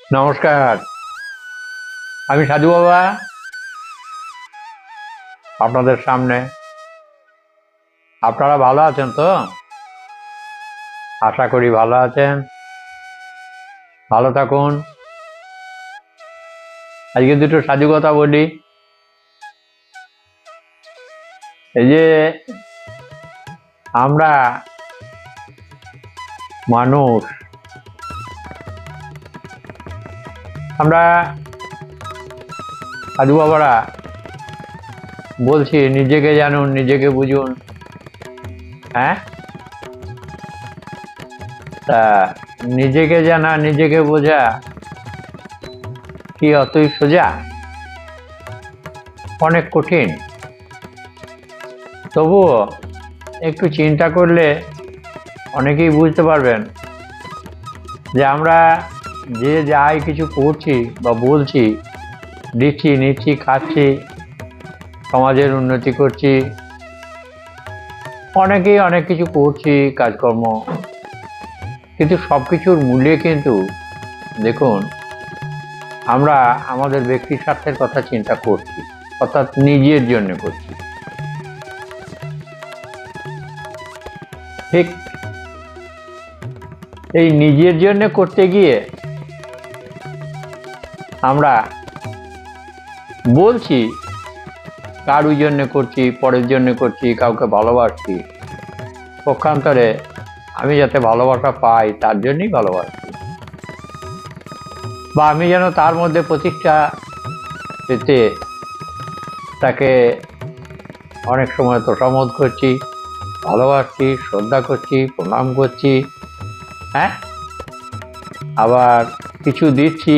নমস্কার। আমি সাধু বাবা। আপনাদের সামনে। আপনারা ভালো আছেন তো? আশা করি ভালো আছেন। ভালো থাকুন। আজকে দুটো সাধু কথা বলি। এই যে আমরা মানুষ আমরা সাধু বাবারা বলছি, নিজেকে জানুন, নিজেকে বুঝুন। হ্যাঁ? তা নিজেকে জানা, নিজেকে বোঝা কি অতই সোজা? অনেক কঠিন। তবুও একটু চিন্তা করলে অনেকেই বুঝতে পারবেন যে আমরা যে যাই কিছু করছি বা বলছি, দিচ্ছি, নিচ্ছি, খাচ্ছি, সমাজের উন্নতি করছি, অনেকেই অনেক কিছু করছি, কাজকর্ম। কিন্তু সব কিছুর মূল্যে কিন্তু, দেখুন, আমরা আমাদের ব্যক্তি স্বার্থের কথা চিন্তা করছি, অর্থাৎ নিজের জন্য করছি। ঠিক এই নিজের জন্য করতে গিয়ে আমরা বলছি, কারুর জন্য করছি, পরের জন্য করছি, কাউকে ভালোবাসছি। পক্ষান্তরে আমি যাতে ভালোবাসা পাই, তার জন্যই ভালোবাসছি বা আমি যেন তার মধ্যে প্রতিষ্ঠা পেতে তাকে অনেক সময় তোষামত করছি, ভালোবাসছি, শ্রদ্ধা করছি, প্রণাম করছি হ্যাঁ? আবার কিছু দিচ্ছি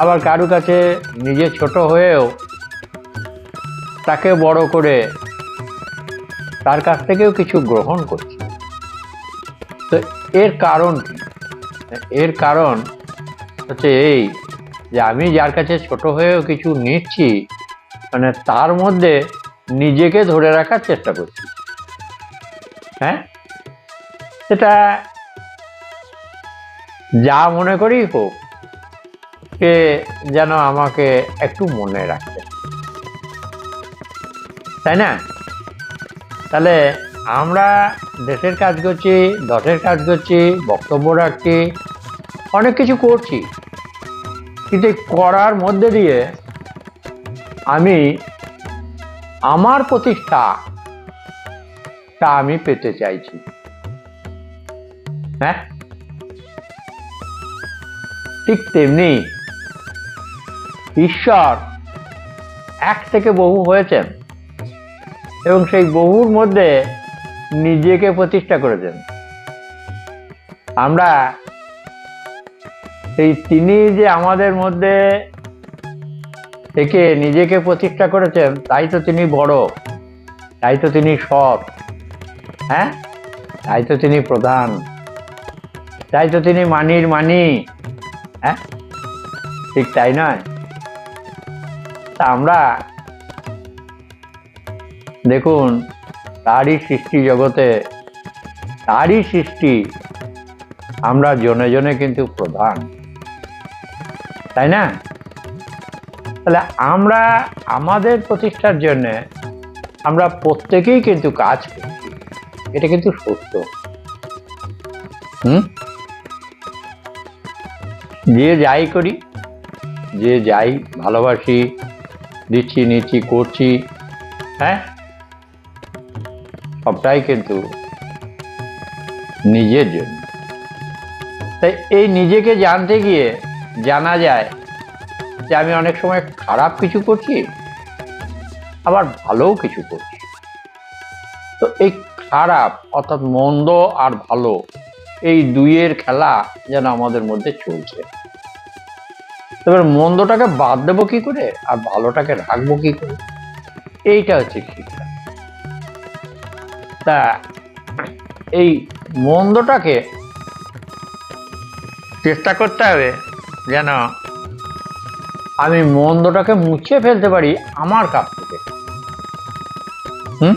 আবার কারু কাছে নিজে ছোট হয়েও তাকে বড় করে তার কাছ থেকেও কিছু গ্রহণ করছি। তো এর কারণ এর কারণ হচ্ছে এই যে আমি যার কাছে ছোট হয়েও কিছু নিচ্ছি মানে তার মধ্যে নিজেকে ধরে রাখার চেষ্টা করছি। হ্যাঁ? সেটা যা মনে করি হোক সে যেন আমাকে একটু মনে রাখে। তাই না? তাহলে আমরা দেশের কাজ করছি, দশের কাজ করছি, বক্তব্য রাখছি, অনেক কিছু করছি। কিন্তু করার মধ্যে দিয়ে আমি আমার প্রতিষ্ঠা তা আমি পেতে চাইছি। হ্যাঁ? ঠিক তেমনি ঈশ্বর এক থেকে বহু হয়েছেন এবং সেই বহুর মধ্যে নিজেকে প্রতিষ্ঠা করেছেন। আমরা সেই তিনি যে আমাদের মধ্যে থেকে নিজেকে প্রতিষ্ঠা করেছেন, তাই তো তিনি বড়, তাই তো তিনি সৎ হ্যাঁ? তাই তো তিনি প্রধান, তাই তো তিনি মানির মানি হ্যাঁ? ঠিক তাই নয়। আমরা দেখুন, তারই সৃষ্টি জগতে, তারই সৃষ্টি আমরা জনে জনে কিন্তু প্রধান। তাই না? তাহলে আমরা আমাদের প্রতিষ্ঠার জন্যে আমরা প্রত্যেকেই কিন্তু কাজ করছি এটা কিন্তু সত্য। হুম? যে যাই করি, যে যাই ভালোবাসি দিচ্ছি নিচ্ছি করছি। হ্যাঁ? সবটাই কিন্তু নিজের জন্য। তাই এই নিজেকে জানতে গিয়ে জানা যায় যে আমি অনেক সময় খারাপ কিছু করছি আবার ভালোও কিছু করছি। তো এই খারাপ অর্থাৎ মন্দ আর ভালো এই দুইয়ের খেলা যেন আমাদের মধ্যে চলছে। এবার মন্দটাকে বাদ দেবো কি করে? আর ভালোটাকে রাখব কি করে? এইটা হচ্ছে শিক্ষা তা, এই মন্দটাকে চেষ্টা করতে হবে যেন আমি মন্দটাকে মুছে ফেলতে পারি আমার কাছ থেকে। হুম?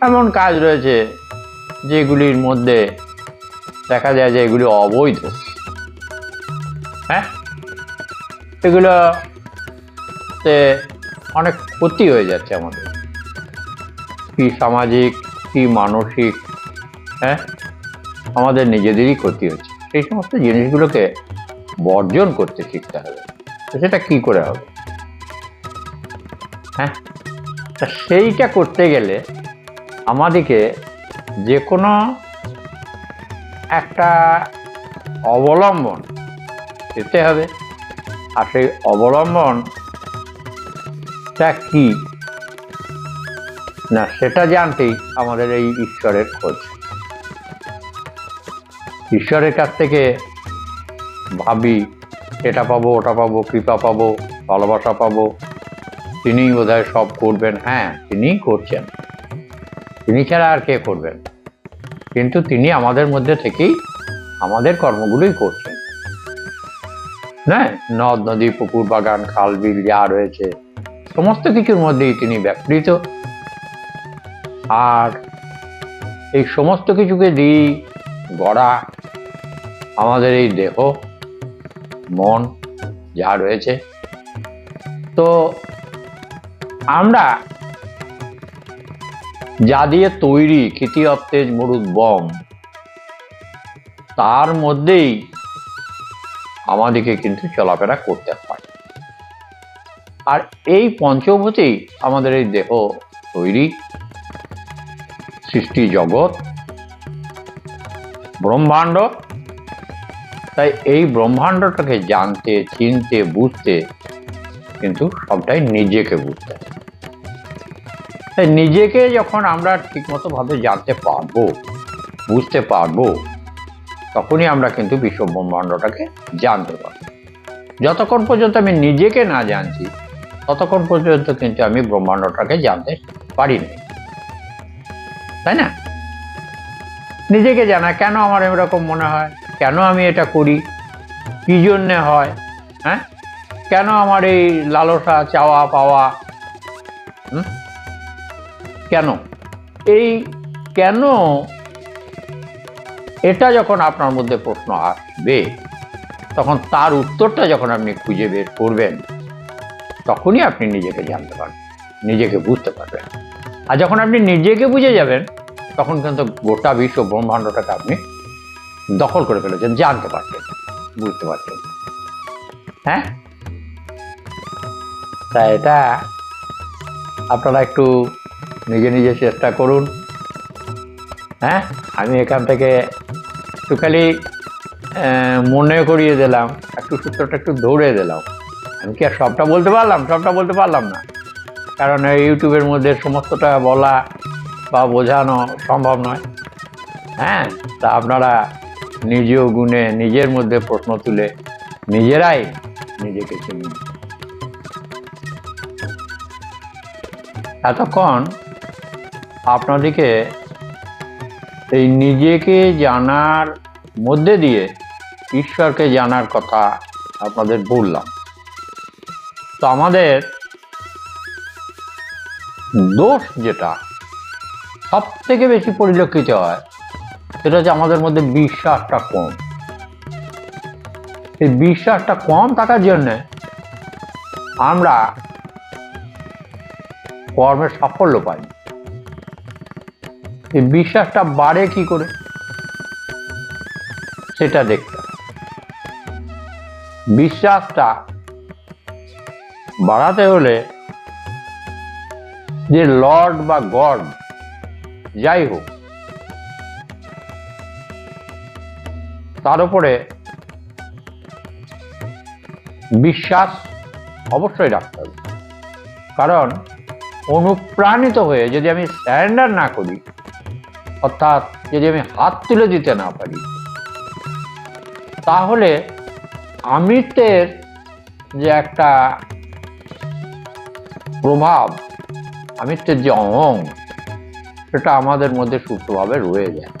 এমন কাজ রয়েছে যেগুলির মধ্যে দেখা যায় যে এগুলি অবৈধ। হ্যাঁ? এগুলো অনেক ক্ষতি হয়ে যাচ্ছে আমাদের। কি সামাজিক, কি মানসিক হ্যাঁ? আমাদের নিজেদেরই ক্ষতি হচ্ছে। সেই সমস্ত জিনিসগুলোকে বর্জন করতে শিখতে হবে। তো সেটা কি করে হবে? হ্যাঁ? তা সেইটা করতে গেলে আমাদেরকে যে কোনো একটা অবলম্বন যেতে হবে। আর সেই অবলম্বনটা কি? না, সেটা জানতেই আমাদের এই ঈশ্বরের খোঁজ। ঈশ্বরের কাছ থেকে ভাবি, এটা পাবো, ওটা পাবো, কৃপা পাবো, ভালোবাসা পাবো। তিনিই বোধহয় সব করবেন। হ্যাঁ তিনিই করছেন। তিনি ছাড়া আর কে করবেন? কিন্তু তিনি আমাদের মধ্যে থেকেই আমাদের কর্মগুলোই করছেন। হ্যাঁ নদ, নদী, পুকুর, বাগান, খাল, বিল যা রয়েছে, সমস্ত কিছুর মধ্যেই তিনি ব্যাপৃত। আর এই সমস্ত কিছুকে দিই গড়া আমাদের এই দেহ, মন যা রয়েছে। তো আমরা যা দিয়ে তৈরি খিতি অত্তেজ মরুদ বম, তার মধ্যেই আমাদেরকে কিন্তু চলাফেরা করতে হয়। আর এই পঞ্চভূতেই আমাদের এই দেহ তৈরি, সৃষ্টি জগৎ, ব্রহ্মাণ্ড। তাই এই ব্রহ্মাণ্ডটাকে জানতে, চিনতে, বুঝতে কিন্তু সবটাই নিজেকে বুঝতে তাই নিজেকে যখন আমরা ঠিকমতো ভাবে জানতে পারব, বুঝতে পারব তখনই আমরা কিন্তু বিশ্ব ব্রহ্মাণ্ডটাকে জানতে পারব। যতক্ষণ পর্যন্ত আমি নিজেকে না জানছি, ততক্ষণ পর্যন্ত কিন্তু আমি ব্রহ্মাণ্ডটাকে জানতে পারি না তাই না? নিজেকে জানা, কেন আমার এরকম মনে হয়? কেন আমি এটা করি? কি জন্যে হয়? হ্যাঁ? কেন আমার এই লালসা চাওয়া পাওয়া? কেন? এই কেন এটা যখন আপনার মধ্যে প্রশ্ন আসবে, তখন তার উত্তরটা যখন আপনি খুঁজে বের করবেন, তখনই আপনি নিজেকে জানতে পারবেন, নিজেকে বুঝতে পারবেন। আর যখন আপনি নিজেকে বুঝে যাবেন, তখন কিন্তু গোটা বিশ্ব ব্রহ্মাণ্ডটাকে আপনি দখল করে ফেলেছেন, জানতে পারছেন, বুঝতে পারছেন। হ্যাঁ? তা এটা আপনারা একটু নিজে নিজে চেষ্টা করুন। হ্যাঁ? আমি এখান থেকে একটু খালি মনে করিয়ে দিলাম, একটু সূত্রটা একটু দৌড়ে দিলাম। আমি কি আর সবটা বলতে পারলাম? সবটা বলতে পারলাম না। কারণ ইউটিউবের মধ্যে সমস্তটা বলা বা বোঝানো সম্ভব নয়। হ্যাঁ তা আপনারা নিজেও গুণে নিজের মধ্যে প্রশ্ন তুলে নিজেরাই নিজেকে চিনুন এতক্ষণ আপনাদেরকে এই নিজেকে জানার মধ্যে দিয়ে ঈশ্বরকে জানার কথা আপনাদের বললাম তো আমাদের দোষ যেটা সব থেকে বেশি পরিলক্ষিত হয়, সেটা হচ্ছে আমাদের মধ্যে বিশ্বাসটা কম এই বিশ্বাসটা কম থাকার জন্যে আমরা কর্মের সাফল্য পাই। এই বিশ্বাসটা বাড়ে কি করে? সেটা দেখতে বিশ্বাসটা বাড়াতে হলে যে লর্ড বা গড, যাই হোক, তার উপরে বিশ্বাস অবশ্যই রাখতে হবে। কারণ অনুপ্রাণিত হয়ে যদি আমি স্যারেন্ডার না করি অর্থাৎ যদি আমি হাত তুলে দিতে না পারি, তাহলে আমিত্বের যে একটা প্রভাব আমিত্বের যে অহং সেটা আমাদের মধ্যে সুপ্তভাবে রয়ে যায়।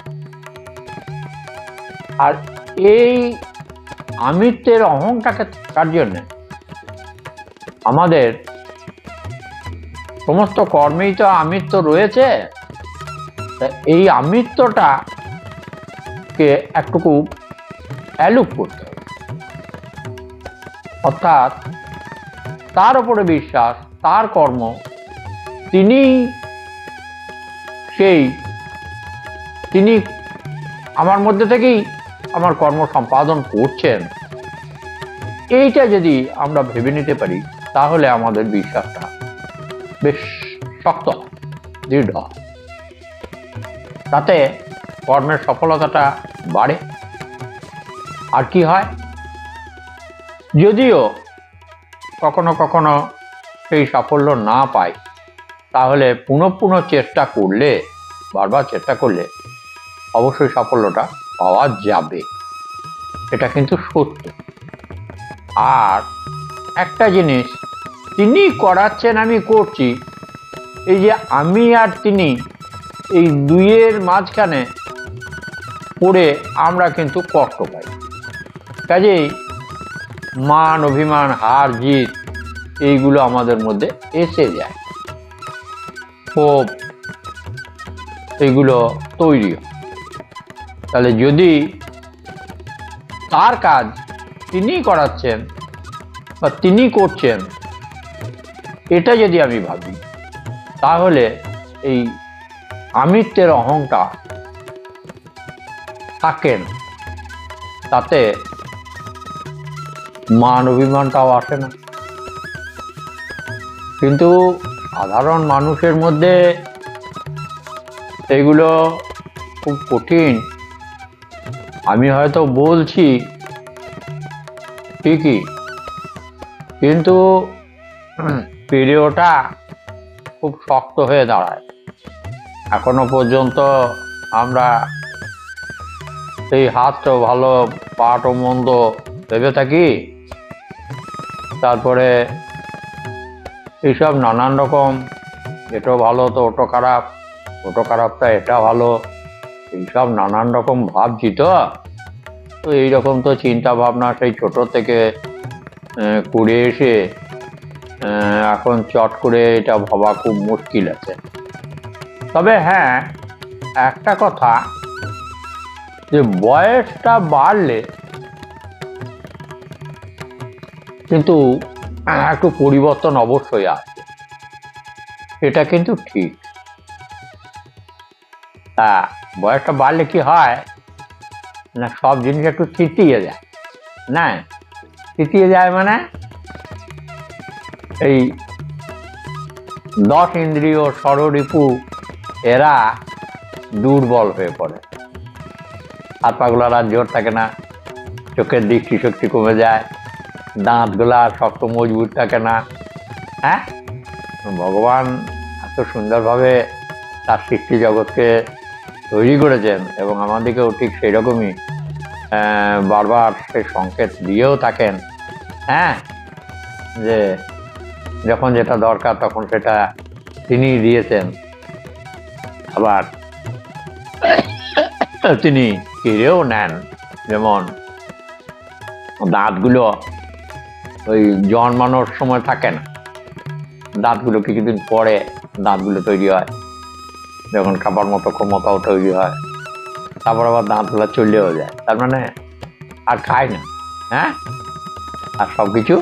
আর এই আমিত্বের অহংটাকে থাকার জন্যে আমাদের সমস্ত কর্মেই তো আমিত্ব রয়েছে। এই আমিত্বটাকে একটুকু অ্যালুপ করতে হবে অর্থাৎ তার উপরে বিশ্বাস, তার কর্ম, তিনি সেই, তিনি আমার মধ্যে থেকেই আমার কর্ম সম্পাদন করছেন এইটা যদি আমরা ভেবে নিতে পারি, তাহলে আমাদের বিশ্বাসটা বেশ শক্ত, দৃঢ় হয়। তাতে কর্মের সফলতাটা বাড়ে। আর কি হয়? যদিও কখনো কখনো সেই সাফল্য না পাই, তাহলে পুনঃ পুনঃ চেষ্টা করলে, বারবার চেষ্টা করলে অবশ্যই সাফল্যটা পাওয়া যাবে। এটা কিন্তু সত্য। আর একটা জিনিস, তিনি করাচ্ছেন, আমি করছি, এই যে আমি আর তিনি এই দুইয়ের মাঝখানে পড়ে আমরা কিন্তু কষ্ট পাই। কাজেই মান, অভিমান, হার, জিত, এইগুলো আমাদের মধ্যে এসে যায়। ক্ষোভ, এগুলো তৈরি তাহলে যদি তার কাজ তিনি করাচ্ছেন বা তিনি করছেন, এটা যদি আমি ভাবি, তাহলে এই আমিত্বের অহংকার থাকেন তাতে মান অভিমানটাও আসে না। কিন্তু সাধারণ মানুষের মধ্যে এগুলো খুব কঠিন। আমি হয়তো বলছি ঠিকই কিন্তু পেরে ওঠা খুব শক্ত হয়ে দাঁড়ায়। এখনও পর্যন্ত আমরা সেই হাতও ভালো পাটও মন্দ ভেবে থাকি। তারপরে এইসব নানান রকম, এটাও ভালো তো, ওটো খারাপ, ওটো খারাপটা, এটা ভালো, এইসব নানান রকম ভাবছি তো। তো এইরকম তো চিন্তা ভাবনা সেই ছোট থেকে করে এসে এখন চট করে এটা ভাবা খুব মুশকিল আছে। তবে হ্যাঁ একটা কথা, যে বয়সটা বাড়লে কিন্তু একটু পরিবর্তন অবশ্যই আসে। এটা কিন্তু ঠিক। তা বয়সটা বাড়লে কি হয়? না, সব জিনিস একটু তৃতীয় যায়। না তৃতীয় যায় মানে এই দশ ইন্দ্রিয় ষড়রিপু এরা দুর্বল হয়ে পড়ে। হাত পাগুলার আর জোর থাকে না, চোখের দৃষ্টি শক্তি কমে যায়, দাঁতগুলা শক্ত মজবুত থাকে না হ্যাঁ? ভগবান এত সুন্দরভাবে তার সৃষ্টি জগৎকে তৈরি করেছেন এবং আমাদেরকেও ঠিক সেই রকমই বারবার সেই সংকেত দিয়েও থাকেন হ্যাঁ? যে যখন যেটা দরকার তখন সেটা তিনি দিয়েছেন। আবার। তিনি কেড়েও নেন যেমন দাঁতগুলো ওই জন্মানোর সময় থাকে না। দাঁতগুলো কিছুদিন পরে দাঁতগুলো তৈরি হয়। যখন খাবার মতো ক্ষমতাও তৈরি হয়। তারপর আবার দাঁতগুলো চলেও যায়। তার মানে আর খায় না হ্যাঁ? আর সব কিছু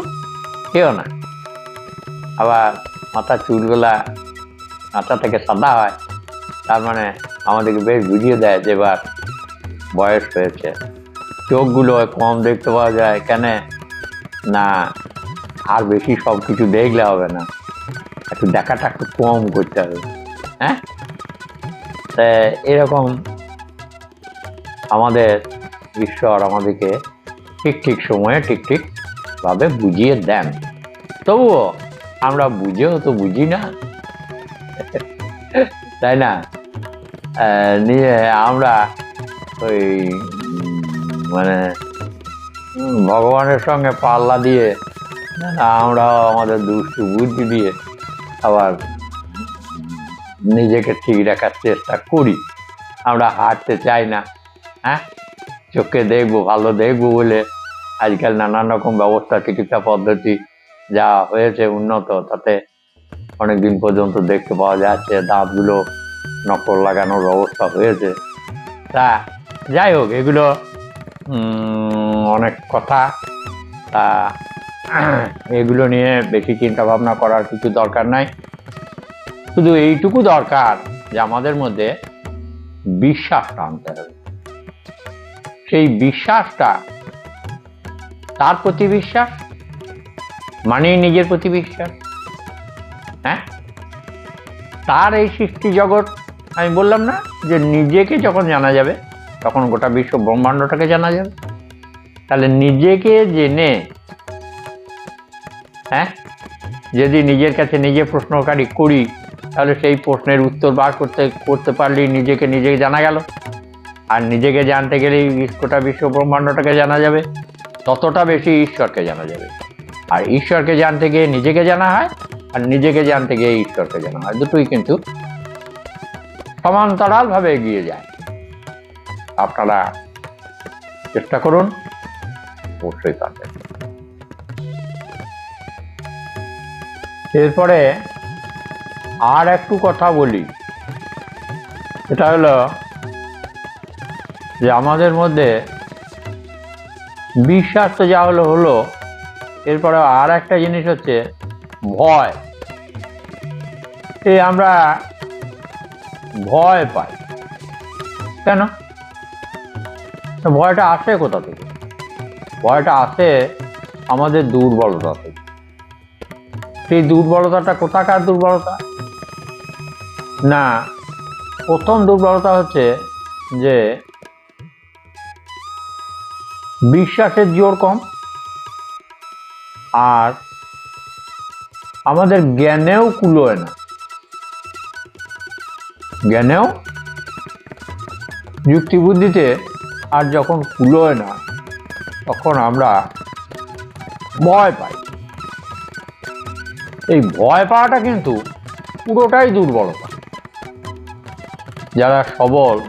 খেয়েও না। আবার মাথার চুলগুলা মাথা থেকে সাদা হয়। তার মানে আমাদেরকে বেশ বুঝিয়ে দেয় যে এবার বয়স হয়েছে। চোখগুলো কম দেখতে পাওয়া যায়, কেন? না, আর বেশি সব কিছু দেখলে হবে না। একটু দেখাটা একটু কম করতে হবে হ্যাঁ? তা এরকম আমাদের ঈশ্বর আমাদেরকে ঠিক ঠিক সময়ে ঠিক ঠিক ভাবে বুঝিয়ে দেন। তবুও আমরা বুঝেও তো বুঝি না। তাই না? নিয়ে আমরা ওই মানে ভগবানের সঙ্গে পাল্লা দিয়ে আমরাও আমাদের দুষ্টু বুদ্ধি দিয়ে আবার নিজেকে ঠিক রাখার চেষ্টা করি। আমরা হাঁটতে চাই না হ্যাঁ? চোখে দেখব, ভালো দেখব বলে আজকাল নানান রকম ব্যবস্থা, চিকিৎসা পদ্ধতি যা হয়েছে উন্নত, তাতে অনেক দিন পর্যন্ত দেখতে পাওয়া যাচ্ছে দাঁতগুলো নকল লাগানোর অবস্থা হয়েছে। তা যাই হোক, এগুলো অনেক কথা। তা এগুলো নিয়ে বেশি চিন্তা ভাবনা করার কিছু দরকার নাই। শুধু এইটুকু দরকার যে আমাদের মধ্যে বিশ্বাসটা আনতে হবে। সেই বিশ্বাসটা তার প্রতি বিশ্বাস? মানেই নিজের প্রতি বিশ্বাস? হ্যাঁ? তার এই সৃষ্টি জগৎ, আমি বললাম না যে নিজেকে যখন জানা যাবে, তখন গোটা বিশ্ব ব্রহ্মাণ্ডটাকে জানা যাবে। তাহলে নিজেকে জেনে হ্যাঁ? যদি নিজের কাছে নিজে প্রশ্নকারী করি, তাহলে সেই প্রশ্নের উত্তর বার করতে করতে পারলেই নিজেকে নিজেকে জানা গেল। আর নিজেকে জানতে গেলেই গোটা বিশ্ব ব্রহ্মাণ্ডটাকে জানা যাবে। ততটা বেশি ঈশ্বরকে জানা যাবে। আর ঈশ্বরকে জানতে গিয়ে নিজেকে জানা হয় আর নিজেকে জানতে গিয়ে ঈশ্বরকে জানা হয় দুটোই কিন্তু সমান্তরালভাবে এগিয়ে যায়। আপনারা চেষ্টা করুন, অবশ্যই পারবেন এরপরে আর একটু কথা বলি। এটা হলো যে আমাদের মধ্যে বিশ্বাস তো যা হলো হলো, এরপরে আর একটা জিনিস হচ্ছে ভয়। আমরা ভয় পাই। কেন? ভয়টা আসে কোথা থেকে? ভয়টা আসে আমাদের দুর্বলতা থেকে। সেই দুর্বলতাটা কোথাকার দুর্বলতা? না, প্রথম দুর্বলতা হচ্ছে যে বিশ্বাসের জোর কম আর আমাদের জ্ঞানেও কুলোয় না। জ্ঞানেও যুক্তি বুদ্ধিতে আর যখন কুলোয় না, তখন আমরা ভয় পাই। এই ভয় পাওয়াটা কিন্তু পুরোটাই দুর্বলতা। যারা সবল,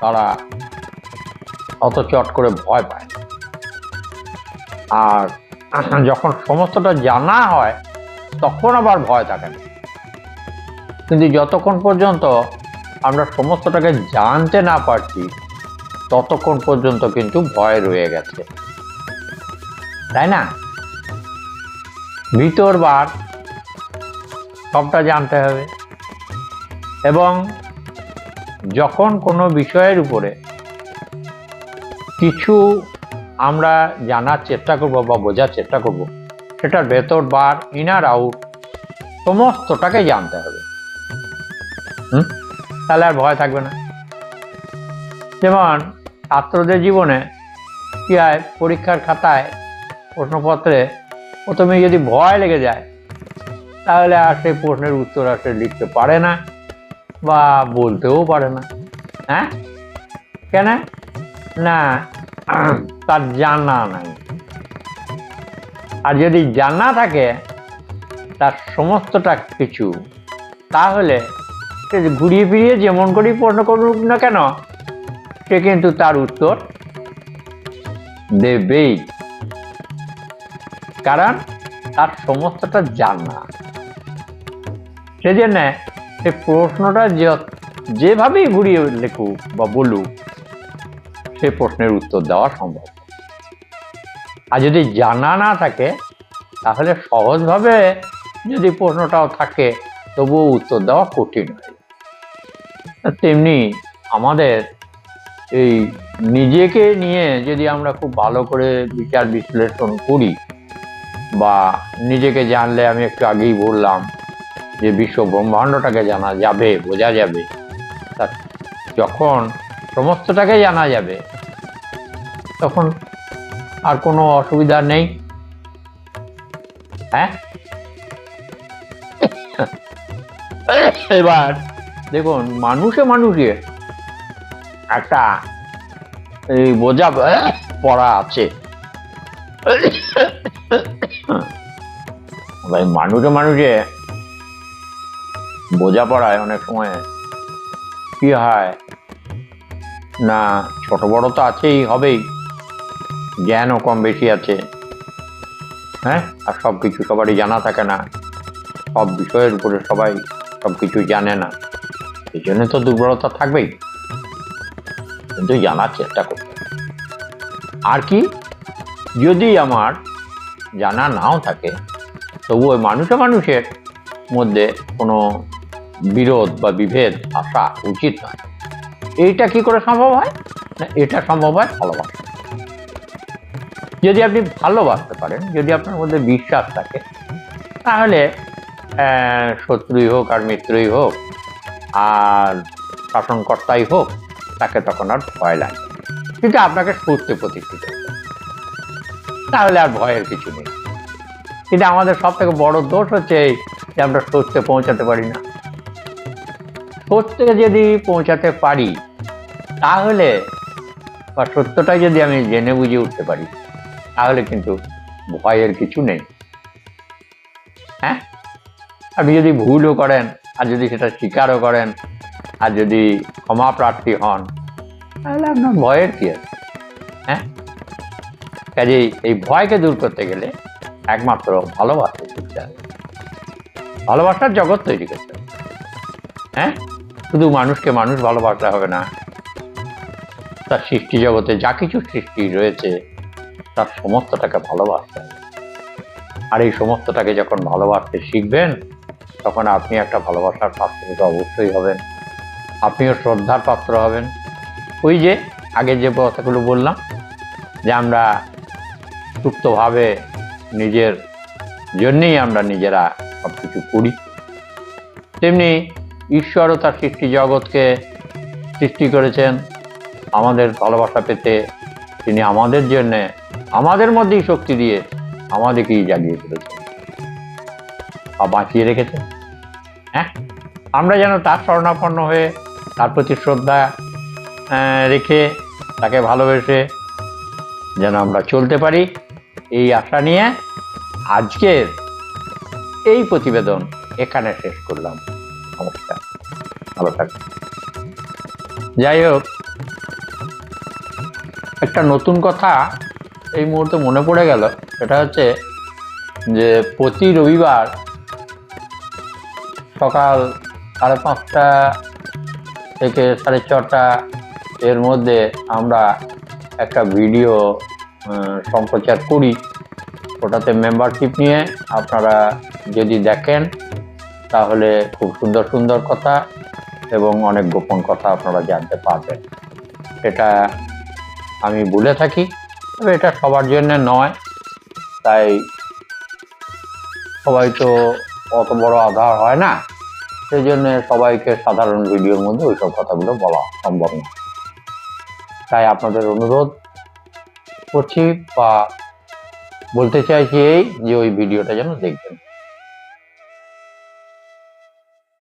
তারা অত চট করে ভয় পায় আর যখন সমস্তটা জানা হয়, তখন আবার ভয় থাকে না। কিন্তু যতক্ষণ পর্যন্ত আমরা সমস্তটাকে জানতে না পারছি, ততক্ষণ পর্যন্ত কিন্তু ভয় রয়ে গেছে। তাই না? ভিতর বার সবটা জানতে হবে। এবং যখন কোনো বিষয়ের উপরে কিছু আমরা জানার চেষ্টা করব বা বোঝার চেষ্টা করব, সেটার ভেতর বার ইনার আউট সমস্তটাকে জানতে হবে। হুম? তাহলে আর ভয় থাকবে না। যেমন ছাত্রদের জীবনে কি হয় পরীক্ষার খাতায় প্রশ্নপত্রে প্রথমে যদি ভয় লেগে যায়, তাহলে আর সেই প্রশ্নের উত্তর আর সে লিখতে পারে না বা বলতেও পারে না। হ্যাঁ? কেন? না, তার জানা নাই। আর যদি জানা থাকে, তার সমস্তটা কিছু, তাহলে ঘুরিয়ে ফিরিয়ে যেমন করেই প্রশ্ন করুক না কেন, সে কিন্তু তার উত্তর দেবেই। কারণ তার সমস্তটা জানা। সেজন্য সে প্রশ্নটা যেভাবেই ঘুরিয়ে লেখুক বা বলুক, সে প্রশ্নের উত্তর দেওয়া সম্ভব। আর যদি জানা না থাকে, তাহলে সহজভাবে যদি প্রশ্নটাও থাকে, তবুও উত্তর দেওয়া কঠিন হয়। তেমনি আমাদের এই নিজেকে নিয়ে যদি আমরা খুব ভালো করে বিচার বিশ্লেষণ করি বা নিজেকে জানলে আমি একটু আগেই বললাম যে বিশ্ব ব্রহ্মাণ্ডটাকে জানা যাবে, বোঝা যাবে। তা যখন সমস্তটাকে জানা যাবে, তখন আর কোনো অসুবিধা নেই। হ্যাঁ? এবার দেখুন, মানুষে মানুষে একটা এই বোঝা পড়া আছে। মানুষে মানুষে বোঝাপড়ায় অনেক সময়। কি হয়? না, ছোট বড় তো আছেই, হবেই। জ্ঞানও কম বেশি আছে। হ্যাঁ? আর সব কিছু সবারই জানা থাকে না। সব বিষয়ের উপরে সবাই সব কিছু জানে না। এই জন্য তো দুর্বলতা থাকবেই। কিন্তু জানার চেষ্টা করতে আর কি? যদি আমার জানা নাও থাকে, তবু ওই মানুষে মানুষের মধ্যে কোনো বিরোধ বা বিভেদ আসা উচিত নয়। এইটা কি করে সম্ভব হয়? না, এটা সম্ভব হয় ভালোবাসা। যদি আপনি ভালোবাসতে পারেন, যদি আপনার মধ্যে বিশ্বাস থাকে, তাহলে শত্রুই হোক আর মিত্রই হোক আর শাসনকর্তাই হোক, তাকে তখন আর ভয় লাগে কিন্তু আপনাকে সত্যে প্রতিষ্ঠিত তাহলে আর ভয়ের কিছু নেই। কিন্তু আমাদের সব থেকে বড় দোষ হচ্ছে এই যে আমরা সত্যে পৌঁছাতে পারি না। সত্যে যদি পৌঁছাতে পারি, তাহলে বা সত্যটাই যদি আমি জেনে বুঝে উঠতে পারি, তাহলে কিন্তু ভয়ের কিছু নেই। হ্যাঁ? আপনি যদি ভুলও করেন আর যদি সেটা স্বীকারও করেন, আর যদি ক্ষমা প্রার্থী হন, তাহলে আপনার ভয়ের কি আছে? হ্যাঁ? কাজেই এই ভয়কে দূর করতে গেলে একমাত্র ভালোবাসতে শিখতে হবে ভালোবাসার জগৎ তৈরি করতে হবে। হ্যাঁ? শুধু মানুষকে মানুষ ভালোবাসতে হবে না, তার সৃষ্টি জগতে যা কিছু সৃষ্টি রয়েছে, তার সমস্তটাকে ভালোবাসতে হবে। আর এই সমস্তটাকে যখন ভালোবাসতে শিখবেন তখন আপনি একটা ভালোবাসার পাত্র তো অবশ্যই হবেন। আপনিও শ্রদ্ধার পাত্র হবেন। ওই যে আগে যে কথাগুলো বললাম, যে আমরা সুপ্তভাবে নিজের জন্যেই আমরা নিজেরা সব কিছু করি। তেমনি ঈশ্বরও তার সৃষ্টি জগৎকে সৃষ্টি করেছেন। আমাদের ভালোবাসা পেতে তিনি আমাদের জন্যে আমাদের মধ্যেই শক্তি দিয়ে আমাদেরকেই জাগিয়ে তুলেছেন। বা বাঁচিয়ে রেখেছেন। হ্যাঁ? আমরা যেন তার শরণাপন্ন হয়ে, তার প্রতি শ্রদ্ধা রেখে, তাকে ভালোবেসে যেন আমরা চলতে পারি, এই আশা নিয়ে আজকের এই প্রতিবেদন এখানে শেষ করলাম। নমস্কার। ভালো থাকবেন। যাই হোক, একটা নতুন কথা এই মুহূর্তে মনে পড়ে গেল। সেটা হচ্ছে যে প্রতি রবিবার সকাল সাড়ে পাঁচটা থেকে সাড়ে ছটা এর মধ্যে আমরা একটা ভিডিও সম্প্রচার করি। ওটাতে মেম্বারশিপ নিয়ে আপনারা যদি দেখেন, তাহলে খুব সুন্দর সুন্দর কথা এবং অনেক গোপন কথা আপনারা জানতে পারবেন। এটা আমি বলে থাকি, তবে এটা সবার জন্য নয়। তাই সবাই তো অত বড় আধার হয় না। সেই জন্য সবাইকে সাধারণ ভিডিওর মধ্যে ওইসব কথাগুলো বলা সম্ভব না। তাই আপনাদের অনুরোধ করছি বা বলতে চাইছি এই যে ওই ভিডিওটা যেন দেখবেন।